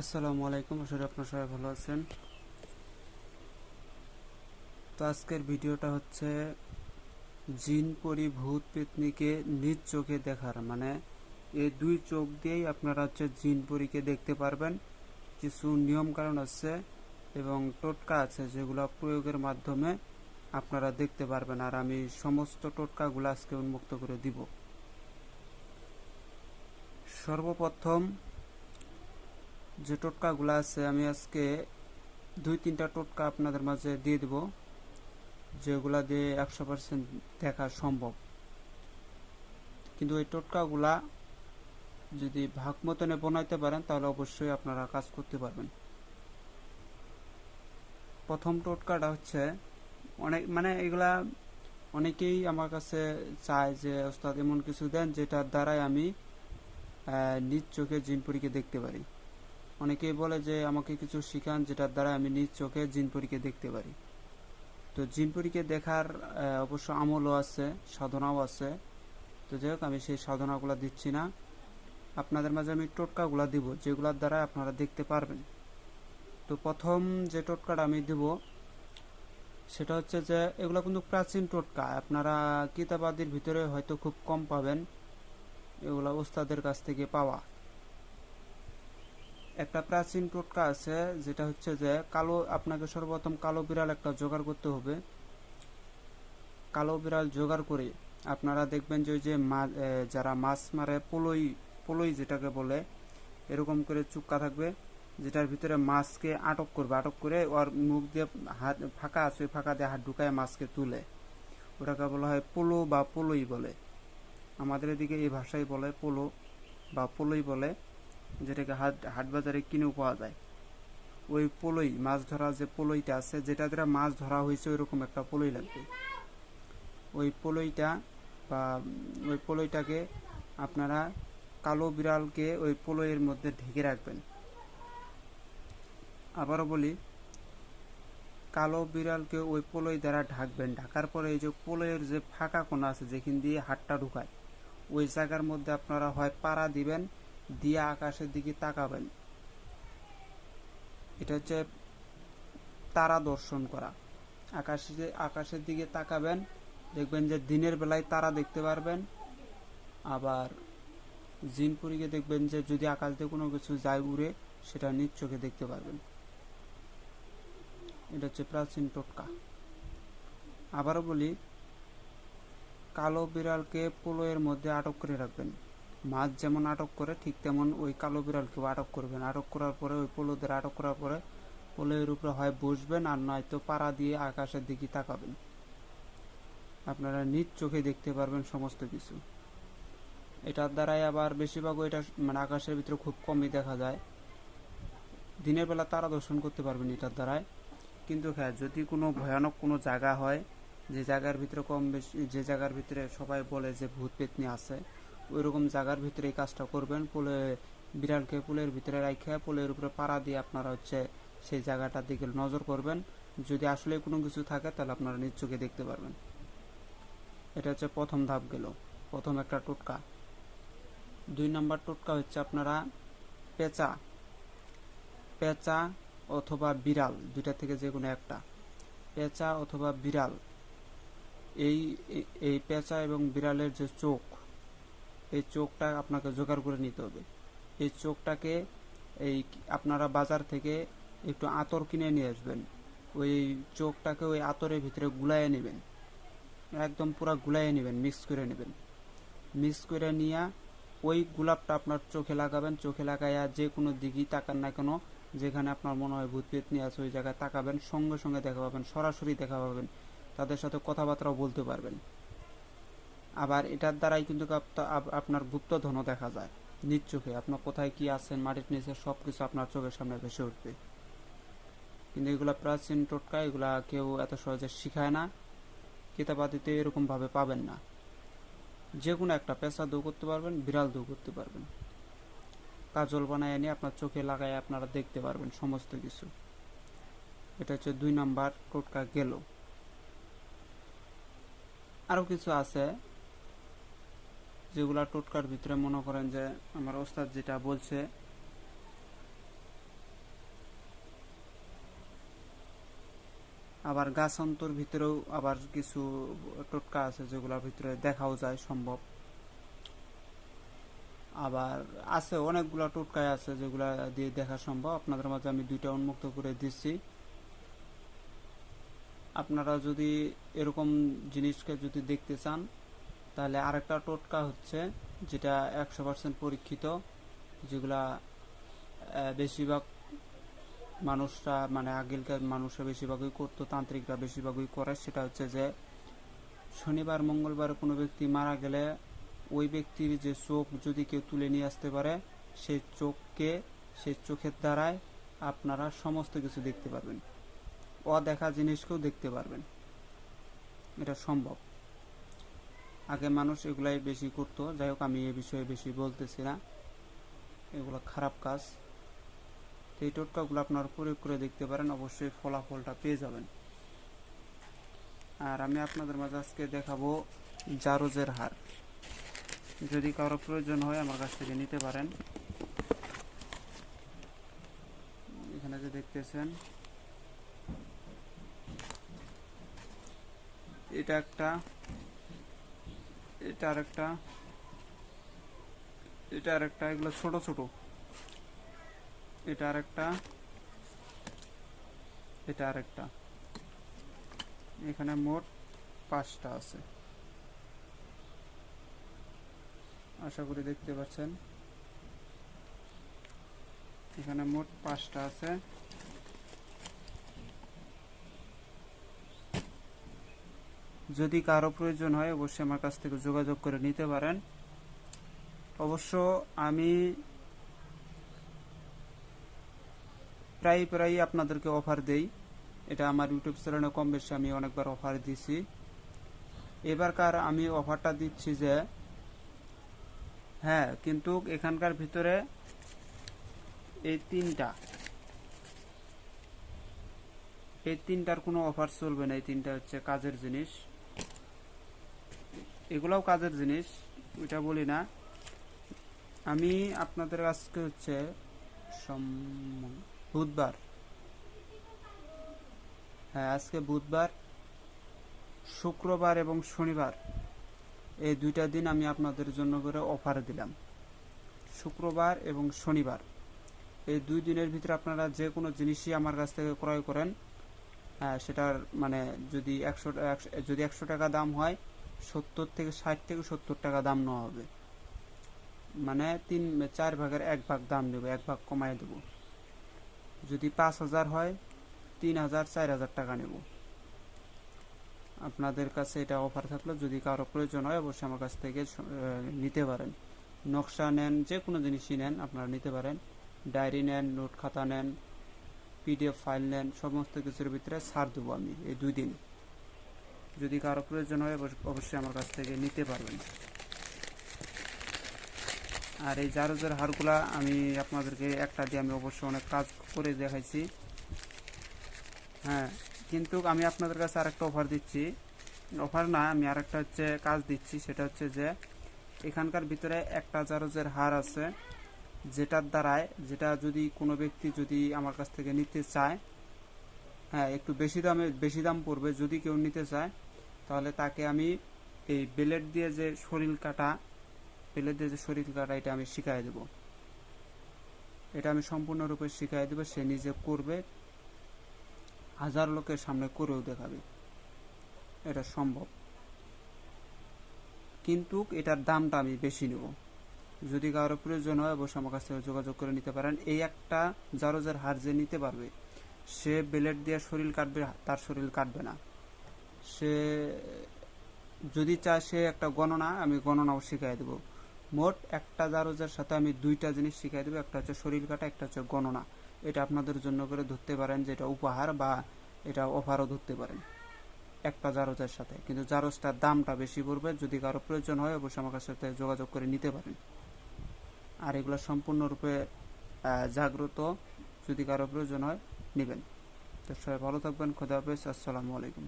আসসালামু আলাইকুম আসলে আপনার সবাই ভালো আছেন। তো আজকের ভিডিওটা হচ্ছে জিন পরি ভূত পেতনিকে নিজ চোখে দেখার মানে এই দুই চোখ দিয়েই আপনারা হচ্ছে জিন পরীকে দেখতে পারবেন। কিছু নিয়ম কারণ আছে এবং টোটকা আছে যেগুলো প্রয়োগের মাধ্যমে আপনারা দেখতে পারবেন, আর আমি সমস্ত টোটকাগুলো আজকে উন্মুক্ত করে দিব। সর্বপ্রথম যে টোটকাগুলো আছে, আমি আজকে দুই, তিনটা টোটকা আপনাদের মাঝে দিয়ে দিব, যেগুলা দিয়ে একশো পার্সেন্ট দেখা সম্ভব। কিন্তু এই টোটকাগুলা যদি ভাগ মতনে বানাইতে পারেন, তাহলে অবশ্যই আপনারা কাজ করতে পারবেন। প্রথম টোটকাটা হচ্ছে, অনেক মানে এগুলা অনেকেই আমার কাছে চায় যে, ওস্তাদ, এমন কিছু দেন যেটার দ্বারাই আমি নিজ চোখে জিনপুরিকে দেখতে পারি। অনেকেই বলে যে আমাকে কিছু শিখান যেটার দ্বারা আমি নিজ চোখে জিনপুরিকে দেখতে পারি। তো জিনপুরিকে দেখার অবশ্য আমলও আছে, সাধনাও আছে। তো যাই হোক, আমি সেই সাধনাগুলো দিচ্ছি না। আপনাদের মাঝে আমি টোটকাগুলো দিব, যেগুলোর দ্বারা আপনারা দেখতে পারবেন। তো প্রথম যে টোটকাটা আমি দিব, সেটা হচ্ছে যে এগুলো কিন্তু প্রাচীন টোটকা। আপনারা কিতাবাদির ভিতরে হয়তো খুব কম পাবেন, এগুলো ওস্তাদের কাছ থেকে পাওয়া। একটা প্রাচীন টোটকা আছে, যেটা হচ্ছে যে কালো, আপনাকে সর্বপ্রথম কালো বিড়াল একটা জোগাড় করতে হবে। কালো বিড়াল জোগাড় করে আপনারা দেখবেন যে ওই যে যারা মাছ মারে, পোলই পোলই যেটাকে বলে, এরকম করে চুক্কা থাকবে, যেটার ভিতরে মাছকে আটক করবে। আটক করে ওর মুখ দিয়ে হাত, ফাঁকা আছে, ওই ফাঁকা দিয়ে হাত ঢুকায় মাছকে তুলে। ওটাকে বলা হয় পোলো বা পোলই বলে। আমাদের এদিকে এই ভাষাই বলে পোলো বা পোলই বলে। যেটাকে হাট হাট বাজারে কিনেও পাওয়া যায়। ওই পোলই, মাছ ধরা যে পোলইটা আছে, যেটা দ্বারা মাছ ধরা হয়েছে, ওইরকম একটা পোলই লাগবে। ওই পোলইটা বা ওই পোলইটাকে আপনারা কালো বিড়ালকে ওই পোলইয়ের মধ্যে ঢেকে রাখবেন। আবারও বলি, কালো বিড়ালকে ওই পোলই দ্বারা ঢাকবেন। ঢাকার পরে এই যে পোলইয়ের যে ফাঁকা কোনা আছে, যেখান দিয়ে হাতটা ঢুকায়, ওই জায়গার মধ্যে আপনারা হয় পাড়া দিবেন দিয়ে আকাশের দিকে তাকাবেন। এটা হচ্ছে তারা দর্শন করা। আকাশে আকাশের দিকে তাকাবেন, দেখবেন যে দিনের বেলায় তারা দেখতে পারবেন। আবার জিনপুরিকে দেখবেন যে যদি আকাশ দিয়ে কোনো কিছু যায় উড়ে, সেটা নিজ চোখে দেখতে পারবেন। এটা হচ্ছে প্রাচীন টোটকা। আবারও বলি, কালো বিড়ালকে পোলোয়ের মধ্যে আটক করে রাখবেন। মাছ যেমন আটক করে, ঠিক তেমন ওই কালো বিড়ালকেও আটক করবেন। আটক করার পরে ওই পোলোদের আটক করার পরে পোলোয়ের উপরে হয় বসবেন আর নয়তো পাড়া দিয়ে আকাশের দিকে তাকাবেন। আপনারা নিজ চোখে দেখতে পারবেন সমস্ত কিছু। এটার দ্বারাই আবার বেশিরভাগ এটা মানে আকাশের ভিতরে খুব কমই দেখা যায়। দিনের বেলা তারা দর্শন করতে পারবেন এটার দ্বারাই। কিন্তু হ্যাঁ যদি কোনো ভয়ানক কোনো জায়গা হয়, যে জায়গার ভিতরে কম বেশি যে জায়গার ভিতরে সবাই বলে যে ভূত পেতনি আছে ওই রকম জায়গার ভিতরে এই কাজটা করবেন। পুলে বিড়ালকে পুলের ভিতরে রাখে পুলের উপরে পাড়া দিয়ে আপনারা হচ্ছে সেই জায়গাটার দিকে নজর করবেন। যদি আসলে কোনো কিছু থাকে তাহলে আপনারা নিজ চোখে দেখতে পারবেন। এটা হচ্ছে প্রথম ধাপ গেল। প্রথম একটা টোটকা। দুই নাম্বার টোটকা হচ্ছে আপনারা পেঁচা পেঁচা অথবা বিড়াল, দুইটা থেকে যে কোনো একটা। পেঁচা অথবা বিড়াল। এই, এই- পেঁচা এবং বিড়ালের যে চোখ এই চোখটা আপনাকে জোগাড় করে নিতে হবে। এই চোখটাকে এই আপনারা বাজার থেকে একটু আতর কিনে নিয়ে আসবেন। ওই চোখটাকে ওই আতরের ভিতরে গুলাইয়ে নেবেন। একদম পুরো গুলাইয়ে নেবেন মিক্স করে নেবেন। মিক্স করে নিয়ে ওই গোলাপটা আপনার চোখে লাগাবেন। চোখে লাগাইয়া যে কোনো দিকেই তাকান না কেন, যেখানে আপনার মনে হয় ভূত পেত নিয়ে আছে, ওই জায়গায় তাকাবেন, সঙ্গে সঙ্গে দেখা পাবেন, সরাসরি দেখা পাবেন, তাদের সাথে কথাবার্তাও বলতে পারবেন। আবার এটার দ্বারাই কিন্তু আপ- আপ- আপনার গুপ্তধনও দেখা যায়। নিজ চোখে আপনার কোথায় কি আছেন, মাটির নিচে সব কিছু আপনার চোখের সামনে ভেসে উঠবে। কিন্তু এগুলা প্রাচীন টোটকা, এগুলা কেউ এত সহজে শিখায় না। কিতাবাদিতে এরকম ভাবে পাবেন না। যে কোনো একটা পেশা দৌ করতে পারবেন, বিড়াল দৌ করতে পারবেন। কাজল বানায় এনে আপনার চোখে লাগায় আপনারা দেখতে পারবেন সমস্ত কিছু। এটা হচ্ছে দুই নাম্বার টোটকা গেল। আরও কিছু আছে। যেগুলা টোটকার ভিতরে মনে করেন যে আমার ওস্তাদ যেটা বলছে, আবার গাছ অন্তর ভিতরেও আবার কিছু টোটকা আছে যেগুলোর ভিতরে দেখাও যায় সম্ভব। আবার আছে অনেকগুলা টোটকায় আছে যেগুলা দিয়ে দেখা সম্ভব। আপনাদের মাঝে আমি দুইটা উন্মুক্ত করে দিচ্ছি। আপনারা যদি এরকম জিনিসকে যদি দেখতে চান তাহলে আরেকটা টোটকা হচ্ছে, যেটা একশো পার্সেন্ট পরীক্ষিত, যেগুলা বেশিরভাগ মানুষরা মানে আগেকার মানুষরা বেশিরভাগই করতো, তান্ত্রিকরা বেশিরভাগই করে, সেটা হচ্ছে যে শনিবার, মঙ্গলবার কোনো ব্যক্তি মারা গেলে ওই ব্যক্তির যে চোখ যদি কেউ তুলে নিয়ে আসতে পারে সেই চোখকে সেই চোখের দ্বারায় আপনারা সমস্ত কিছু দেখতে পারবেন। অদেখা জিনিসকেও দেখতে পারবেন। এটা সম্ভব। আগে মানুষ এগুলাই বেশি করতো। যাই হোক, আমি এ বিষয়ে বেশি বলতেছি না। এগুলো খারাপ কাজ। তো এই টোটকাগুলো আপনারা প্রয়োগ করে দেখতে পারেন। অবশ্যই ফলাফলটা পেয়ে যাবেন। আর আমি আপনাদের মাঝে আজকে দেখাবো জারোজের হার। যদি কারও প্রয়োজন হয় আমার কাছ থেকে নিতে পারেন। এখানে যে দেখতেছেন, এটা একটা এটা আরেকটা এটা আরেকটা এগুলো ছোট ছোট। এটা আরেকটা এটা আরেকটা এখানে মোট পাঁচটা আছে। আশা করি দেখতে পাচ্ছেন। এখানে মোট পাঁচটা আছে। যদি কারও প্রয়োজন হয়, অবশ্যই আমার কাছ থেকে যোগাযোগ করে নিতে পারেন। অবশ্য আমি প্রায় প্রায় আপনাদেরকে অফার দেই। এটা আমার ইউটিউব চ্যানেলে কম বেশি আমি অনেকবার অফার দিছি। এবারকার আমি অফারটা দিচ্ছি যে হ্যাঁ কিন্তু এখানকার ভিতরে এই তিনটা, এই তিনটার কোনো অফার চলবে না। এই তিনটা হচ্ছে কাজের জিনিস। এগুলাও কাজের জিনিস, ওইটা বলি না। আমি আপনাদের আজকে হচ্ছে বুধবার। হ্যাঁ আজকে বুধবার, শুক্রবার এবং শনিবার। এই দুইটা দিন আমি আপনাদের জন্য করে অফার দিলাম। শুক্রবার এবং শনিবার। এই দুই দিনের ভিতরে আপনারা যে কোনো জিনিসই আমার কাছ থেকে ক্রয় করেন হ্যাঁ সেটার মানে যদি একশো যদি একশো টাকা দাম হয় সত্তর থেকে ষাট থেকে সত্তর টাকা দাম নেওয়া হবে। মানে তিন, চার ভাগের এক ভাগ দাম দেবো, এক ভাগ কমায় দেবো। যদি পাঁচ হাজার হয়, তিন হাজার, চার হাজার টাকা নেব। আপনাদের কাছে এটা অফার থাকল, যদি কারও প্রয়োজন হয়, অবশ্যই আমার কাছ থেকে নিতে পারেন। নকশা নেন, যে কোনো জিনিসই নেন, আপনারা নিতে পারেন। ডায়েরি নেন, নোট খাতা নেন, পিডিএফ ফাইল নেন, সমস্ত কিছুর ভিতরে ছাড় দেবো আমি এই দুই দিন। যদি কারও প্রয়োজন হয় অবশ্য- অবশ্যই আমার কাছ থেকে নিতে পারবেন। আর এই জারোজের হারগুলা আমি আপনাদেরকে একটা দিয়ে আমি অবশ্য অনেক কাজ করে দেখাইছি। হ্যাঁ কিন্তু আমি আপনাদের কাছে আরেকটা অফার দিচ্ছি। অফার না, আমি আরেকটা হচ্ছে কাজ দিচ্ছি, সেটা হচ্ছে যে, এখানকার ভিতরে একটা জারোজের হার আছে, যেটার দ্বারায়, যেটা যদি কোনো ব্যক্তি যদি আমার কাছ থেকে নিতে চায় হ্যাঁ একটু বেশি দামে, বেশি দাম পড়বে, যদি কেউ নিতে চায় তাহলে তাকে আমি এই বেলেট দিয়ে যে শরীর কাটা বেলেট দিয়ে যে শরীর কাটা, এটা আমি শিখাই দেব। এটা আমি সম্পূর্ণরূপে শিখাই দেবো, সে নিজে করবে, হাজার লোকের সামনে করেও দেখাবে। এটা সম্ভব। কিন্তু এটার দামটা আমি বেশি নেব। যদি কারও প্রয়োজন হয়, অবশ্যই আমার কাছ থেকে যোগাযোগ করে নিতে পারেন। এই একটা জারোজের হার যে নিতে পারবে, সে বেলেট দিয়ে শরীর কাটবে, তার শরীর কাটবে না। সে, যদি চায় সে একটা গণনা, আমি গণনাও শিখাই দেবো। মোট একটা জারোজের সাথে আমি দুইটা জিনিস শিখাই দেবো, একটা হচ্ছে শরীর কাটা, একটা হচ্ছে গণনা। এটা আপনাদের জন্য করে ধরতে পারেন যে এটা উপহার বা এটা অফারও ধরতে পারেন একটা জারোজের সাথে। কিন্তু জারোজটার দামটা বেশি পড়বে, যদি কারও প্রয়োজন হয় অবশ্যই আমার সাথে যোগাযোগ করে নিতে পারেন। আর এগুলো সম্পূর্ণরূপে জাগ্রত, যদি কারও প্রয়োজন হয়, নেবেন। তো সবাই ভালো থাকবেন, খোদা হাফেজ, আসসালামু আলাইকুম।